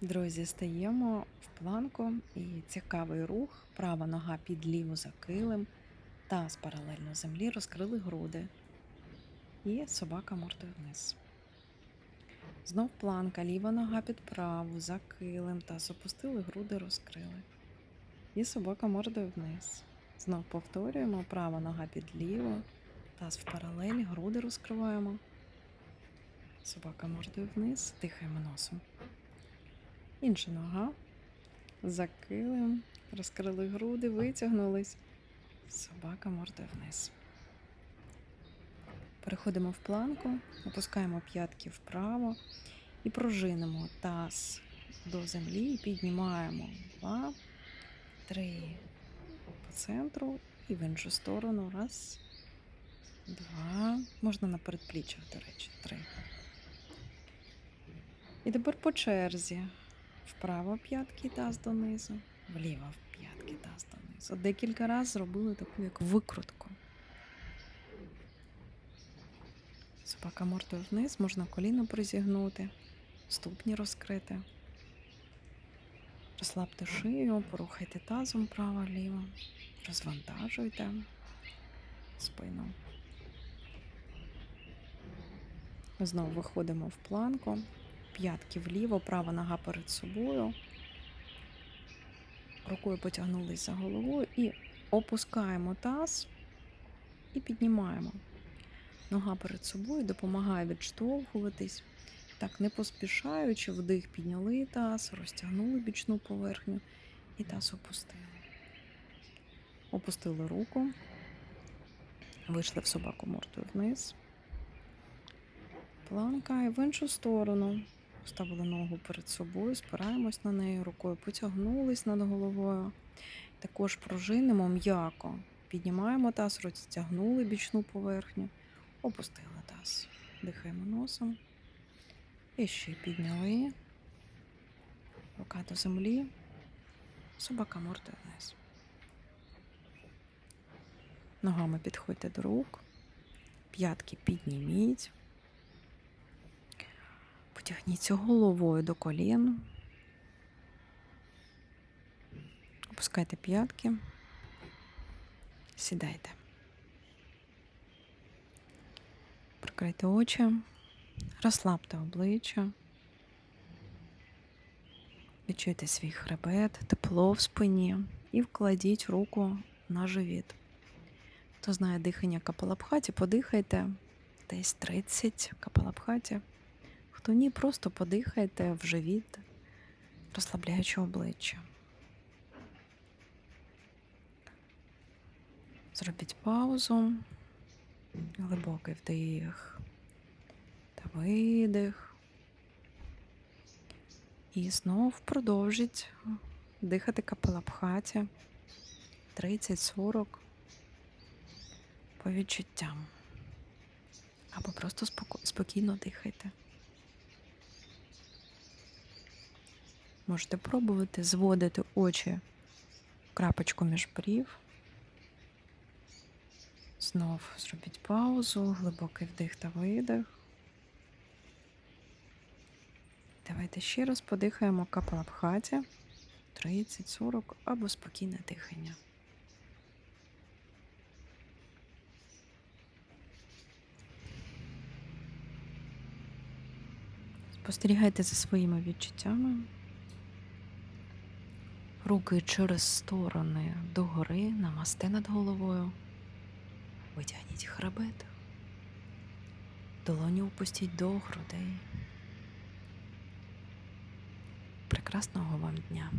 Друзі, стаємо в планку і цікавий рух. Права нога під ліву за килим, таз паралельно землі, розкрили груди. І собака мордою вниз. Знов планка, ліва нога під праву, за килим, таз опустили, груди розкрили. І собака мордою вниз. Знов повторюємо, права нога під ліву, таз в паралелі, груди розкриваємо. Собака мордою вниз, дихаємо носом. Інша нога. Закилим. Розкрили груди, витягнулись. Собака мордою вниз. Переходимо в планку, опускаємо п'ятки вправо і пружинимо таз до землі і піднімаємо. Два, три. По центру і в іншу сторону. Раз, два. Можна на передпліччях, до речі, три. І тепер по черзі. Вправо п'ятки таз донизу, вліво п'ятки таз донизу. Декілька разів зробили таку як викрутку. Собака мордою вниз, можна коліно призігнути, ступні розкрити. Розслабте шию, порухайте тазом право-ліво, розвантажуйте спину. Знову виходимо в планку п'ятки вліво, права нога перед собою. Рукою потягнулись за головою і опускаємо таз і піднімаємо. Нога перед собою допомагає відштовхуватись. Так, не поспішаючи, вдих підняли таз, розтягнули бічну поверхню і таз опустили. Опустили руку, вийшли в собаку мордою вниз. Планка і в іншу сторону. Поставили ногу перед собою, спираємось на неї, рукою потягнулись над головою. Також пружинимо м'яко. Піднімаємо таз, розтягнули бічну поверхню, опустили таз. Дихаємо носом. І ще підняли. Рука до землі. Собака мордою вниз. Ногами підходьте до рук. П'ятки підніміть. Потягніться головою до колін. Опускайте п'ятки. Сідайте. Прикрийте очі, розслабте обличчя. Відчуйте свій хребет, тепло в спині і вкладіть руку на живіт. Хто знає дихання капалабхаті, подихайте десь 30 капалабхаті. Хто ні, просто подихайте в живіт, розслабляючи обличчя. Зробіть паузу, глибокий вдих та видих. І знов продовжіть дихати капалабхаті 30-40 по відчуттям. Або просто спокійно дихайте. Можете пробувати зводити очі в крапочку між брів. Знов зробіть паузу, глибокий вдих та видих. Давайте ще раз подихаємо капалабхаті 30-40 або спокійне дихання. Спостерігайте за своїми відчуттями. Руки через сторони догори, намасте над головою. Витягніть хребет. Долоні опустіть до грудей. Прекрасного вам дня!